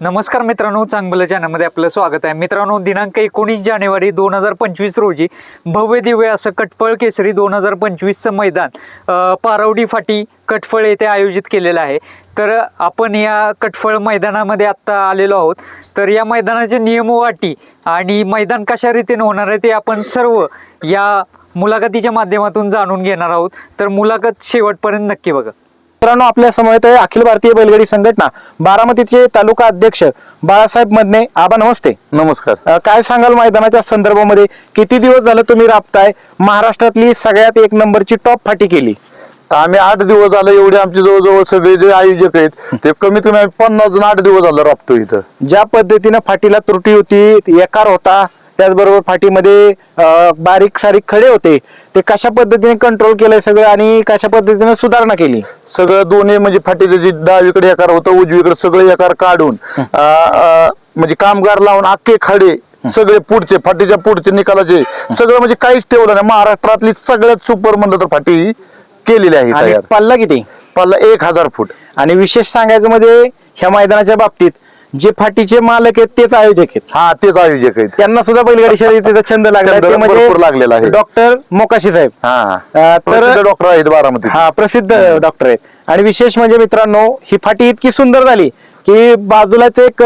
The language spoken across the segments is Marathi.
नमस्कार मित्रांनो चांगलं चॅनलमध्ये आपलं स्वागत आहे. मित्रांनो दिनांक एकोणीस जानेवारी दोन हजार पंचवीस रोजी भव्य दिव्य असं कटफळ केसरी दोन हजार पंचवीसचं मैदान पारवडी फाटी कटफळ येथे आयोजित केलेलं आहे. तर आपण या कटफळ मैदानामध्ये आत्ता आलेलो आहोत. तर या मैदानाचे नियम वाटी आणि मैदान कशा रीतीने होणार आहे ते आपण सर्व या मुलाखतीच्या माध्यमातून जाणून घेणार आहोत. तर मुलाखत शेवटपर्यंत नक्की बघा. मित्रांनो आपल्यासमोर आहे अखिल भारतीय बैलगाडी संघटना बारामतीचे तालुका अध्यक्ष बाळासाहेब मदने. आबा नमस्ते. नमस्कार. काय सांगाल मैदानाच्या संदर्भामध्ये? किती दिवस झालं तुम्ही राबताय? महाराष्ट्रातली सगळ्यात एक नंबरची टॉप फाटी केली. आम्ही आठ दिवस झाले एवढे आमचे जवळजवळ सगळे जे आयोजक आहेत ते कमीत कमी आम्ही पन्नास जण आठ दिवस झालं राबतो इथं. ज्या पद्धतीनं फाटीला त्रुटी होती एकार होता त्याचबरोबर फाटीमध्ये बारीक सारीक खडे होते. ते कशा पद्धतीने कंट्रोल केलंय सगळं आणि कशा पद्धतीने सुधारणा केली? सगळं दोन्ही म्हणजे फाटीचे जे डावीकडे एकार होतं उजवीकडे सगळे एकार काढून म्हणजे कामगार लावून अख्खे खडे सगळे पुढचे फाटीच्या पुढचे निकालाचे सगळं म्हणजे काहीच ठेवलं नाही. महाराष्ट्रातली सगळ्यात सुपर म्हणलं तर फाटी केलेली आहे पल्ला किती? पल्ला एक हजार फूट. आणि विशेष सांगायचं म्हणजे ह्या मैदानाच्या बाबतीत जे फाटीचे मालक आहेत तेच आयोजक आहेत. हा तेच आयोजक आहेत. त्यांना सुद्धा बैलगाडी शर्यतीचा छंद लागला छंद ते भरपूर लागलेला आहे. डॉक्टर मोकाशी साहेब. हा. अ, प्रसिद्ध तर डॉक्टर आहेत बारामती. हा प्रसिद्ध डॉक्टर आहेत. आणि विशेष म्हणजे मित्रांनो ही फाटी इतकी सुंदर झाली की बाजूलाच एक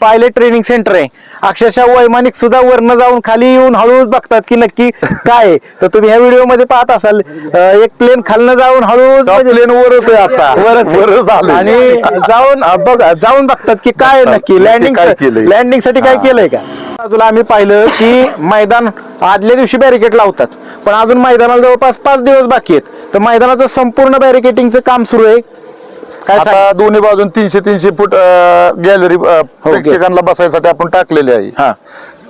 पायलट ट्रेनिंग सेंटर आहे. अक्षरशः वैमानिक सुद्धा वरनं जाऊन खाली येऊन हळूच बघतात की नक्की काय आहे. तर तुम्ही ह्या व्हिडिओमध्ये पाहत असाल अ, एक प्लेन खालनं जाऊन हळूच म्हणजे- प्लेन वरच आहे आता. वरच वरच आले आणि जाऊन अ, बघ जाऊन बघतात की काय आहे नक्की. लँडिंग काय केलंय? लँडिंगसाठी काय हा. केलंय का? बाजूला आम्ही पाहिलं की मैदान आदल्या दिवशी बॅरिकेड लावतात. पण अजून मैदानाला जवळपास पाच दिवस बाकी आहेत. तर मैदानाचं संपूर्ण बॅरिकेटिंगचं काम सुरू आहे. काय आता दोन्ही बाजून तीनशे तीनशे फूट गॅलरी प्रेक्षकांना बसायसाठी आपण टाकलेली आहे. हा.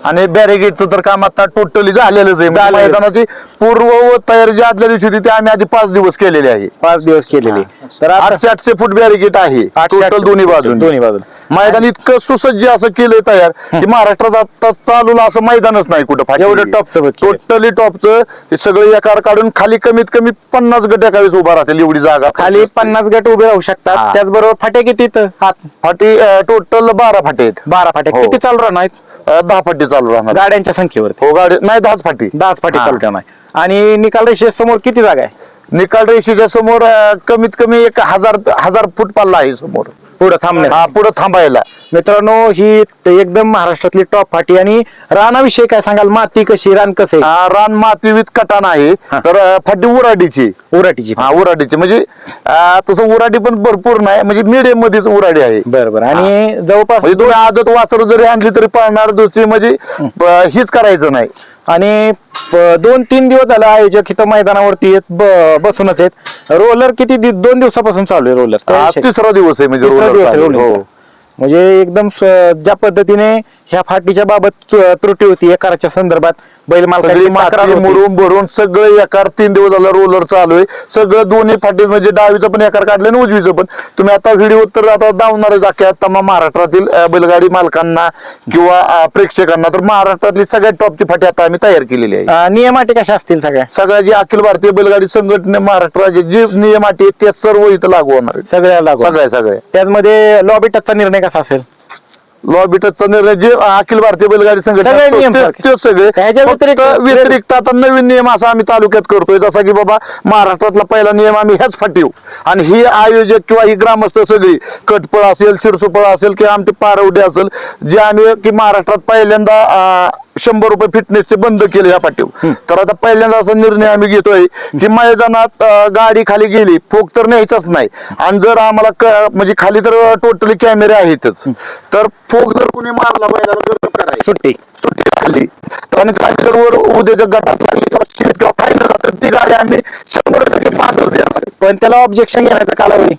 आणि बॅरिगेटचं तर काम आता टोटली झालेलंच आहे म्हणजे झालेलं आहे. मैदानाची पूर्व तयारी जी आदल्या दिवशी होती ती आम्ही आधी पाच दिवस केलेली आहे पाच दिवस केलेली तर आता- आठशे आठशे फूट बॅरिगेट आहे आठशे- टोटल आठशे दोन्ही फूट बाजून दोन्ही बाजूला. मैदान इतकं सुसज्ज असं केलंय तयार की महाराष्ट्रात आता चालू असं मैदानच नाही कुठं फाटी. एवढं टॉपचं बघ केलंय. टोटली टॉपचं हे सगळं एकार काढून खाली कमीत कमी पन्नास गट एका वेळेस उभा राहतील एवढी जागा खाली पन्नास गट उभे राहू शकतात हा. त्याचबरोबर फाट्या किती इथं? हात फाटी टोटल बारा फाटे आहेत बारा फाट्या हो. किती चालू राहणार आहेत अं, दहा फाटी चालू राहणार. गाड्यांच्या संख्येवरती. हो गाडी नाही दहाच फाटी. दहाच फाटी हा. चालू ठेवणार. आणि निकाल रेषे समोर किती जागा आहे? निकाल रेषेच्या समोर अं, कमीत कमी एक हजार हजार फूट पल्ला आहे समोर. पुढे थांबण्यात हा पुढे थांबायला. मित्रांनो ही एकदम महाराष्ट्रातली टॉप फाटी. आणि रानाविषयी काय सांगाल? माती कशी? रान कसं रान माती विथ कटाण आहे. तर फाटी उराडीची. उराटीची हा उराडीची. म्हणजे तसं उराडी पण भरपूर नाही म्हणजे मिडियम मध्येच उराडी आहे. बरोबर. आणि जवळपास म्हणजे आदत वासरू जरी आणली तरी पळणार दुसरी म्हणजे हीच करायचं नाही. आणि दोन तीन दिवस झालं आयोजक इथं मैदानावरती येत बसूनच आहेत. रोलर किती दोन दिवसापासून चालू आहे रोलर तिसरा दिवस आहे म्हणजे म्हणजे एकदम स- ज्या पद्धतीने ह्या फाटीच्या बाबत त्रुटी होती एकाच्या संदर्भात बैल सगळी मालकाची. मुरुम भरून सगळं एकार तीन दिवस झाला रोलर चालू आहे. सगळं दोन्ही फाटी म्हणजे डावीचं पण एकार काढलं आणि उजवीचं पण. तुम्ही आता व्हिडिओ तर आता दावणार जाक्या तमाम महाराष्ट्रातील अं, बैलगाडी मालकांना किंवा अं, प्रेक्षकांना तर महाराष्ट्रातली सगळ्यात टॉपची फाटी आता आम्ही तयार केलेली आहे. नियम अटी कशा असतील सगळ्या? सगळ्या जे अखिल भारतीय बैलगाडी संघटने महाराष्ट्राचे जे नियम अटी आहेत ते सर्व इथं लागू होणार आहेत. सगळ्या लागू सगळ्या सगळ्या. त्यामध्ये लॉबी टचचा निर्णय कसा असेल? लॉ बिटचा निर्णय जे अखिल भारतीय बैलगाडी संघटना सगळे नियम ते- सारखे. ते सगळे. फक्त व्यतिरिक्त- व्यतिरिक्त आता नवीन नियम असा आम्ही तालुक्यात करतोय जसा की बाबा महाराष्ट्रातला पहिला नियम आम्ही ह्याच फाटीव. आणि ही आयोजक किंवा ही ग्रामस्थ सगळी कटपळ असेल शिरसुपळ असेल किंवा आमचे पारवडे असेल जे आम्ही की महाराष्ट्रात पहिल्यांदा अं, शंभर रुपये फिटनेसचे बंद केले या पाठीव तर आता पहिल्यांदा असा निर्णय आम्ही घेतोय की मैदानात गाडी खाली गेली फोक तर न्यायचाच नाही. आणि जर आम्हाला म्हणजे खाली तर टोटली कॅमेरे आहेतच. तर फोक जर कोणी मारला करायचं सुट्टी. सुट्टी खाली तर आणि जर वर उद्याच्या गटात लागली किंवा सीट किंवा फायनल तर ती गाडी आम्ही शंभर टक्के पाचच देणार पण त्याला ऑब्जेक्शन घेण्याचा कालावधी?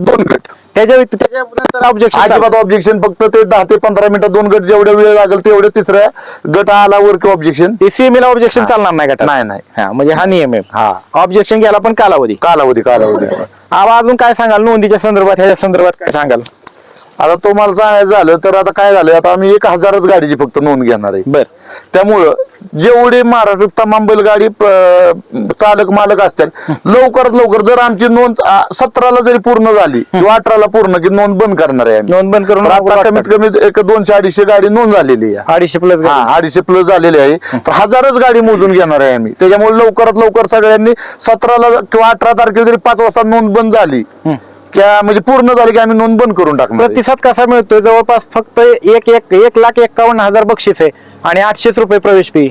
दोन गट. त्याच्या त्याच्यानंतर ऑब्जेक्शन अजिबात ऑब्जेक्शन फक्त ते दहा ते पंधरा मिनिटं दोन गट जेवढ्या वेळ लागेल तेवढे तिसऱ्या गट आला वर किंवा ऑब्जेक्शन ते सीएमला ऑब्जेक्शन चालणार नाही गटात. नाही नाही. हा म्हणजे हा नियम आहे. हा. ऑब्जेक्शन घ्यायला पण कालावधी. कालावधी कालावधी. अजून काय सांगाल? नोंदीच्या संदर्भात ह्याच्या संदर्भात काय सांगाल? आता तुम्हाला सांगायचं झालं तर आता काय झालं? आता आम्ही एक हजारच गाडीची फक्त नोंद घेणार आहे. बर. त्यामुळं जेवढे महाराष्ट्रात तमाम बैलगाडी चालक मालक असतात लवकरात लवकर जर आमची नोंद सतराला जरी पूर्ण झाली किंवा अठराला पूर्ण की नोंद बंद करणार आहे. नोंद बंद करून आता कमीत कमी एक दोनशे अडीचशे गाडी नोंद झालेली आहे. अडीचशे प्लस अडीचशे प्लस झालेली आहे. तर हजारच गाडी मोजून घेणार आहे आम्ही. त्याच्यामुळे लवकरात लवकर सगळ्यांनी सतराला किंवा अठरा तारखेला जरी पाच वाजता नोंद बंद झाली किंवा म्हणजे पूर्ण झाली की आम्ही नोंद बंद करून टाकणार? प्रतिसाद कसा मिळतोय? जवळपास फक्त एक एक एक लाख एक्कावन्न हजार बक्षीस आहे आणि आठशेच रुपये प्रवेश फी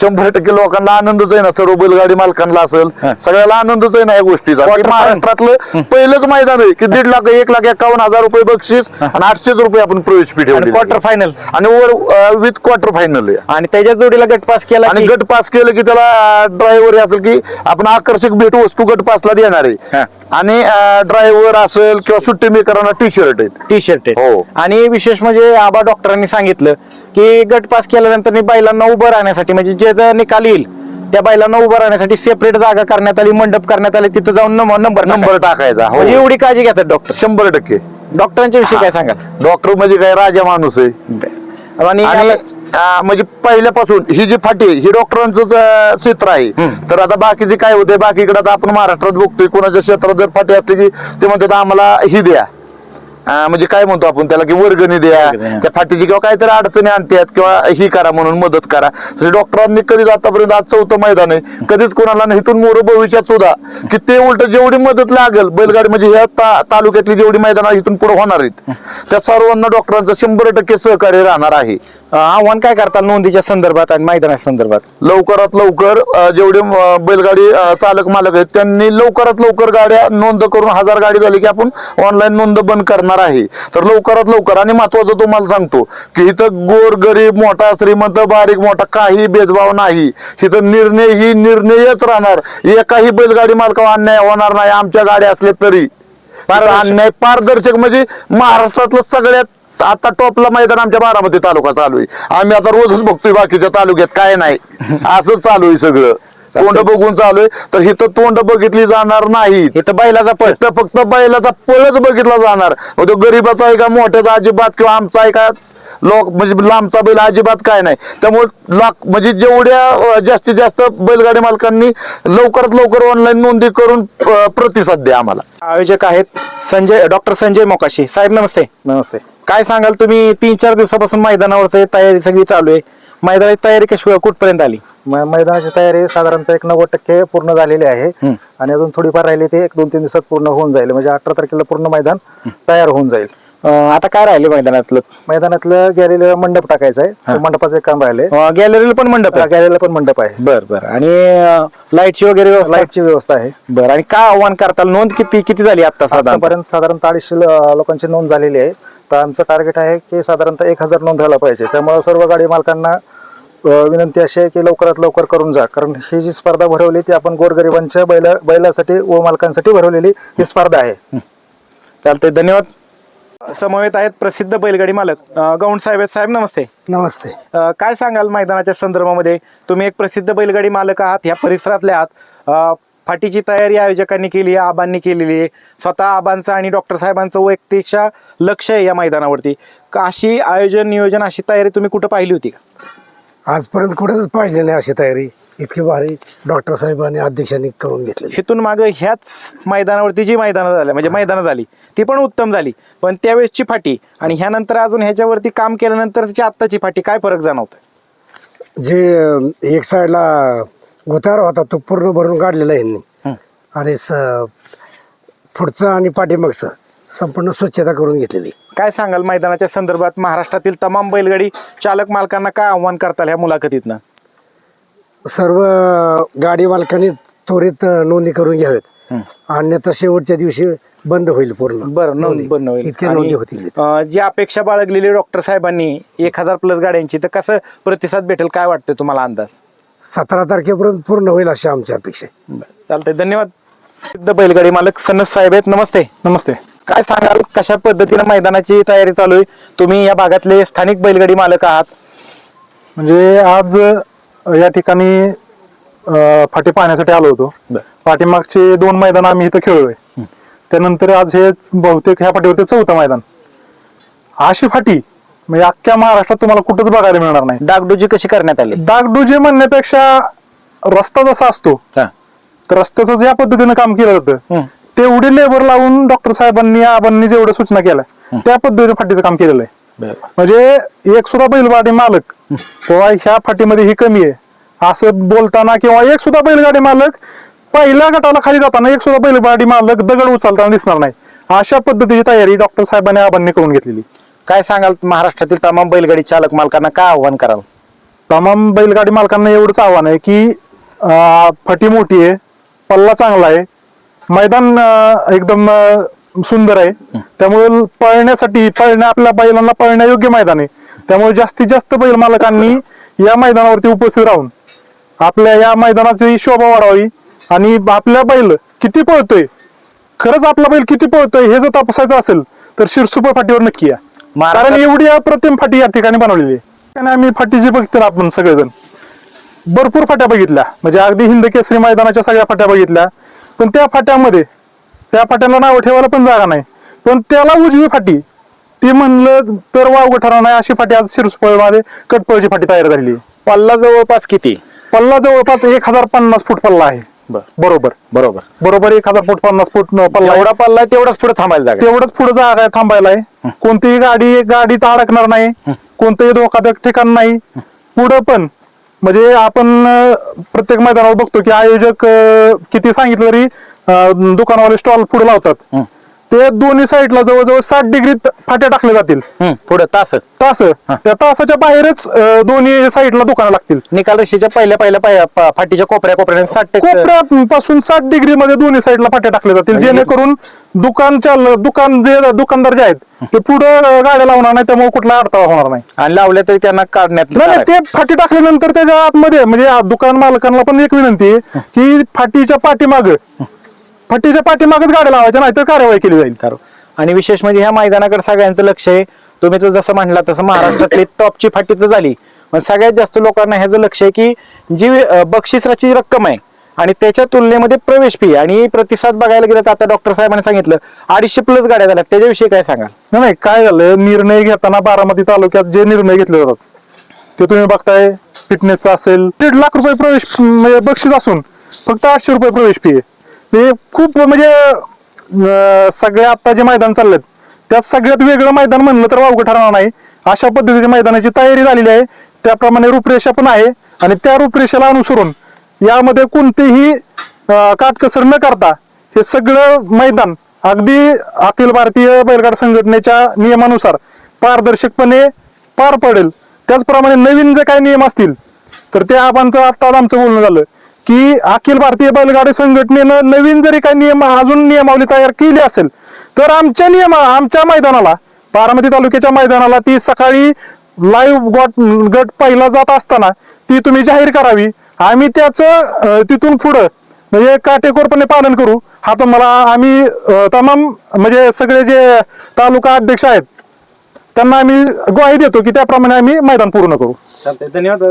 शंभर टक्के लोकांना आनंदच आहे ना सर्व बैलगाडी मालकांना असेल. सगळ्याला आनंदच आहे ना या गोष्टीचा. महाराष्ट्रातलं पहिलंच मैदान आहे की दीड लाख एक लाख एकावन्न हजार रुपये बक्षीस आणि आठशेच रुपये आपण प्रवेश फी ठेवली क्वार्टर फायनल आणि वर विथ क्वार्टर फायनल आहे. आणि त्याच्या जोडीला गट पास केला आणि गट पास केलं की त्याला ड्रायव्हर असेल की आपण आकर्षक भेट वस्तू गट पासला देणार. आहे. आणि ड्रायव्हर असेल किंवा सुट्टी मेकरांना टी शर्ट आहेत. टी शर्ट आहे हो. आणि विशेष म्हणजे आबा डॉक्टरांनी सांगितलं की गट पास केल्यानंतर मी बैलांना उभं राहण्यासाठी म्हणजे जे जर निकाल येईल त्या बैलांना उभं राहण्यासाठी सेपरेट जागा करण्यात आली मंडप करण्यात आली तिथं जाऊन नंबर नंबर टाकायचा. हो. म्हणजे एवढी काळजी घेतात डॉक्टर शंभर टक्के. डॉक्टरांच्या विषयी काय सांगाल? डॉक्टर म्हणजे काय राजा माणूस आहे. आणि म्हणजे पहिल्यापासून ही जी फाटी ही डॉक्टरांचं क्षेत्र आहे. तर आता बाकीचे काय होते बाकीकडे आता आपण महाराष्ट्रात बघतोय कोणाच्या क्षेत्रात जर फाटी असली की ते म्हणतात आम्हाला ही द्या. अं, म्हणजे काय म्हणतो आपण त्याला की वर्गणी द्या वर्गणी, हा. त्या फाटीची किंवा काहीतरी अडचणी आणतात किंवा ही करा म्हणून मदत करा. तसे डॉक्टरांनी कधीच आतापर्यंत आज चौथं मैदान आहे. कधीच कोणाला नाही. इथून मोर भविष्यात सुद्धा की ते उलट जेवढी मदत लागेल बैलगाडी म्हणजे ह्या ता- तालुक्यातली जेवढी मैदान इथून पुढे होणार आहेत त्या सर्वांना डॉक्टरांचं शंभर टक्के सहकार्य राहणार आहे. आव्हान काय करताल नोंदीच्या संदर्भात आणि मैदानाच्या संदर्भात? लवकरात लवकर अ, जेवढे अ, बैलगाडी अ, चालक मालक आहेत त्यांनी लवकरात लवकर गाड्या नोंद करून हजार गाडी झाली की आपण ऑनलाईन नोंद बंद करणार आहे. तर लवकरात लवकर आणि महत्वाचं तुम्हाला सांगतो की इथं गोर गरीब मोठा श्रीमंत बारीक मोठा काही भेदभाव नाही. इथं निर्णय ही निर्णयच राहणार. एकाही बैलगाडी मालकावर अन्याय होणार नाही. आमच्या गाड्या असल्या तरी. अन्याय पारदर्शक म्हणजे महाराष्ट्रातलं सगळ्यात आता टॉपला मैदान आमच्या बारामती तालुका चालू आहे. आम्ही आता रोजच बघतोय बाकीच्या तालुक्यात काय नाही. असंच चालू आहे सगळं. तोंड बघून चालू आहे. तर इथं तोंड बघितली जाणार नाही. इथं बैलाचा पळ. फक्त बैलाचा पळच बघितला जाणार. मग तो गरीबाचा आहे का मोठ्याचा अजिबात किंवा आमचा आहे का? लोक म्हणजे लांबचा बैल अजिबात काय नाही. त्यामुळे लाख म्हणजे जेवढ्या जास्तीत जास्त बैलगाडी मालकांनी लवकरात लवकर ऑनलाईन नोंदी करून प्रतिसाद द्या आम्हाला. आयोजक आहेत संजय डॉक्टर संजय मोकाशी. साहेब नमस्ते. नमस्ते. काय सांगाल तुम्ही? तीन चार दिवसापासून मैदानावरच तयारी सगळी चालू आहे. मैदानाची तयारी कशी कुठपर्यंत आली? मैदानाची तयारी साधारणतः एक नव्वद टक्के पूर्ण झालेली आहे. आणि अजून थोडीफार राहिली ते एक दोन तीन दिवसात पूर्ण होऊन जाईल. म्हणजे अठरा तारखेला पूर्ण मैदान तयार होऊन जाईल. अं, आता काय राहिले मैदानातलं? मैदानातलं गॅलरीला मंडप टाकायचा आहे. मंडपाचं एक काम राहिले. गॅलरीला पण मंडप आहे? गॅलरीला पण मंडप आहे. बर बर. आणि लाईटची वगैरे व्यवस्था? लाईटची व्यवस्था आहे. बर आणि काय आव्हान करताल? नोंद किती किती झाली आता साधारण? आतापर्यंत साधारणतः अडीचशे ल- लोकांची नोंद झालेली आहे. तर आमचं टार्गेट आहे की साधारणतः एक हजार नोंद व्हायला पाहिजे. त्यामुळे सर्व गाडी मालकांना अ, विनंती अशी आहे की लवकरात लवकर करून जा. कारण ही जी स्पर्धा भरवली ती आपण गोरगरिबांच्या बैला बैलासाठी व मालकांसाठी भरवलेली ही स्पर्धा आहे. चालतंय. धन्यवाद. समवेत आहेत प्रसिद्ध बैलगाडी मालक अं, गौंड साहेब आहेत. साहेब नमस्ते. नमस्ते. अं, काय सांगाल मैदानाच्या संदर्भामध्ये? तुम्ही एक प्रसिद्ध बैलगाडी मालक आहात ह्या परिसरातले आहात. अं, फाटीची तयारी आयोजकांनी केली आहे आबांनी केलेली आहे. स्वतः आबांचं आणि डॉक्टर साहेबांचं वैयक्तिकशा लक्ष आहे या मैदानावरती. का अशी आयोजन नियोजन अशी तयारी तुम्ही कुठं पाहिली होती का? आजपर्यंत कुठेच पाहिजे नाही अशी तयारी. इतकी भारी डॉक्टर साहेबांनी अध्यक्षांनी करून घेतलेली. हिथून मागं ह्याच मैदानावरती जी मैदानं झाली म्हणजे मैदानं झाली ती पण उत्तम झाली. पण त्यावेळेसची फाटी आणि ह्यानंतर अजून ह्याच्यावरती काम केल्यानंतरची आत्ताची फाटी काय फरक जाणवतोय? जे एक साईडला उतार होता तो पूर्ण भरून काढलेला आहे यांनी. आणि स पुढचं आणि पाठीमागचं संपूर्ण स्वच्छता करून घेतलेली. काय सांगाल मैदानाच्या संदर्भात महाराष्ट्रातील तमाम बैलगाडी चालक मालकांना काय आव्हान करताल ह्या मुलाखतीतनं? सर्व गाडी मालकांनी त्वरित अं, नोंदी करून घ्यावेत अन्यथा शेवटच्या दिवशी बंद होईल पूर्ण. बरं नोंद बंद होईल. इतक्या आणि, नोंदी होतील. अं, जी अपेक्षा बाळगलेली डॉक्टर साहेबांनी एक हजार प्लस गाड्यांची तर कसं प्रतिसाद भेटेल काय वाटतं तुम्हाला अंदाज? सतरा तारखेपर्यंत पूर्ण होईल अशी आमची अपेक्षा आहे. बरं, चालतंय. धन्यवाद. प्रसिद्ध बैलगाडी मालक सनस साहेब आहेत. नमस्ते. नमस्ते. काय सांगाल कशा पद्धतीनं मैदानाची तयारी चालू आहे? तुम्ही या भागातले स्थानिक बैलगाडी मालक आहात. म्हणजे आज या ठिकाणी अ, फाटी पाहण्यासाठी आलो होतो. पाठीमागचे दोन मैदान आम्ही इथं खेळलोय. त्यानंतर आज हे बहुतेक ह्या फाटीवरती चौथं मैदान. अशी फाटी म्हणजे अख्ख्या महाराष्ट्रात तुम्हाला कुठंच बघायला मिळणार नाही. डागडुजी कशी करण्यात आली? डागडुजी म्हणण्यापेक्षा रस्ता जसा असतो हा. तर रस्त्याचं ज्या पद्धतीनं काम केलं जातं. हम्म. तेवढी लेबर लावून डॉक्टर साहेबांनी आबांनी जेवढ्या सूचना केल्या त्या पद्धतीने फाटीचं काम केलेलं आहे. म्हणजे एक सुद्धा बैलगाडी मालक किंवा ह्या फाटीमध्ये ही कमी आहे. असं बोलताना किंवा एक सुद्धा बैलगाडी मालक पहिल्या गटाला खाली जाताना एक सुद्धा बैलगाडी मालक दगड उचलताना दिसणार नाही. अशा पद्धतीची तयारी डॉक्टर साहेबांनी आबांनी करून घेतलेली. काय सांगाल महाराष्ट्रातील तमाम बैलगाडी चालक मालकांना काय आव्हान कराल? तमाम बैलगाडी मालकांना एवढंच आव्हान आहे की अं, फटी मोठी आहे पल्ला चांगला आहे. मैदान एकदम सुंदर आहे. त्यामुळे पळण्यासाठी पळण्या आपल्या बैलांना पळण्यायोग्य मैदान. आहे त्यामुळे जास्तीत जास्त बैल मालकांनी या मैदानावरती उपस्थित राहून आपल्या या मैदानाची शोभा वाढवावी आणि आपल्या बैल किती पळतोय खरंच आपला बैल किती पळतोय हे जर तपासायचं असेल तर शिरसुपर फाटीवर नक्की या. कारण एवढी अप्रतिम फाटी या ठिकाणी बनवलेली आहे. आम्ही फाटी जी बघतो ना आपण सगळेजण. भरपूर फाट्या बघितल्या. म्हणजे अगदी हिंद केसरी मैदानाच्या सगळ्या फाट्या बघितल्या. पण त्या फाट्यामध्ये त्या फाट्याला नाव ठेवायला पण जागा नाही. पण त्याला उजवी फाटी. ती म्हणलं तर वावगं ठरणार नाही अशी फाटी आज शिरसुपळमध्ये कटपळची फाटी तयार झालेली आहे. पल्ला जवळपास किती? पल्ला जवळपास एक हजार पन्नास फूट पल्ला आहे. बरोबर. बरोबर. बरोबर एक हजार फूट पन्नास फूट पल्ला. एवढा पल्ला आहे, तेवढाच पुढे थांबायला जागा आहे. तेवढंच पुढे जागा आहे थांबायला आहे. कोणतीही गाडी गाडीत अडकणार नाही. कोणतंही धोकादायक ठिकाण नाही. पुढं पण म्हणजे आपण अं, प्रत्येक मैदानावर बघतो की आयोजक अं, किती सांगितलं तरी अं, दुकानवाले स्टॉल पुढे लावतात. ते दोन्ही साईडला जवळजवळ साठ डिग्रीत फाट्या टाकल्या जातील. पुढे तास. तास. त्या तासाच्या बाहेरच अं, दोन्ही साईडला दुकानं लागतील. निकाल रेषेच्या पहिल्या पहिल्या पाय- प- फाटीच्या कोपऱ्या कोपऱ्याने साठ टक्के कोपऱ्यापासून साठ डिग्री मध्ये दोन्ही साईडला फाट्या टाकल्या जातील जेणेकरून दुकान चाल दुकान जे दुकानदार जे आहेत ते पुढे गाड्या लावणार नाही त्यामुळे कुठला अडथळा होणार नाही. आणि लावल्या तरी त्यांना काढण्यात नाही नाही, ते फाटी टाकल्यानंतर त्याच्या आतमध्ये म्हणजे आ- दुकान मालकांना पण एक विनंती आहे की फाटीच्या पाठीमाग फाटीच्या पाठीमागच गाड्या लावायच्या नाही तर कार्यवाही केली जाईल. करू. आणि विशेष म्हणजे ह्या मैदानाकडे सगळ्यांचं लक्ष आहे. तुम्ही तर जसं म्हणला तसं महाराष्ट्रातली टॉपची फाटी तर झाली. पण सगळ्यात जास्त लोकांना ह्याचं लक्ष आहे की जी बक्षिसाची रक्कम आहे आणि त्याच्या तुलनेमध्ये प्रवेश फी आणि प्रतिसाद बघायला गेलं तर आता डॉक्टर साहेबांनी सांगितलं अडीचशे प्लस गाड्या झाल्या त्याच्याविषयी काय सांगाल? नाही नाही काय झालं? निर्णय घेताना बारामती तालुक्यात जे निर्णय घेतले जातात ते तुम्ही बघताय. फिटनेसचा असेल दीड लाख रुपये प्रवेश म्हणजे बक्षीस असून फक्त आठशे रुपये प्रवेश फी आहे. हे खूप म्हणजे सगळे आता जे मैदान चाललेत त्यात सगळ्यात वेगळं मैदान म्हणलं तर वावगं ठरणार नाही. अशा पद्धतीची मैदानाची तयारी झालेली आहे. त्याप्रमाणे रूपरेषा पण आहे आणि त्या रूपरेषेला अनुसरून यामध्ये कोणतीही काटकसर न करता हे सगळं मैदान अगदी अखिल भारतीय बैलगाड संघटनेच्या नियमानुसार पारदर्शकपणे पार पडेल. त्याचप्रमाणे नवीन जे काही नियम असतील तर ते आबांचं आता आमचं बोलणं झालं. की अखिल भारतीय बैलगाडी संघटनेनं नवीन जरी काही नियम अजून नियमावली तयार केली असेल तर आमच्या नियम आमच्या मैदानाला बारामती तालुक्याच्या मैदानाला ती सकाळी लाईव्ह गट गट पहिला जात असताना ती तुम्ही जाहीर करावी. आम्ही त्याचं तिथून पुढं म्हणजे काटेकोरपणे पालन करू. हा तर मला आम्ही तमाम म्हणजे सगळे जे तालुका अध्यक्ष आहेत त्यांना आम्ही ग्वाही देतो की त्याप्रमाणे आम्ही मैदान पूर्ण करू. चालतंय. धन्यवाद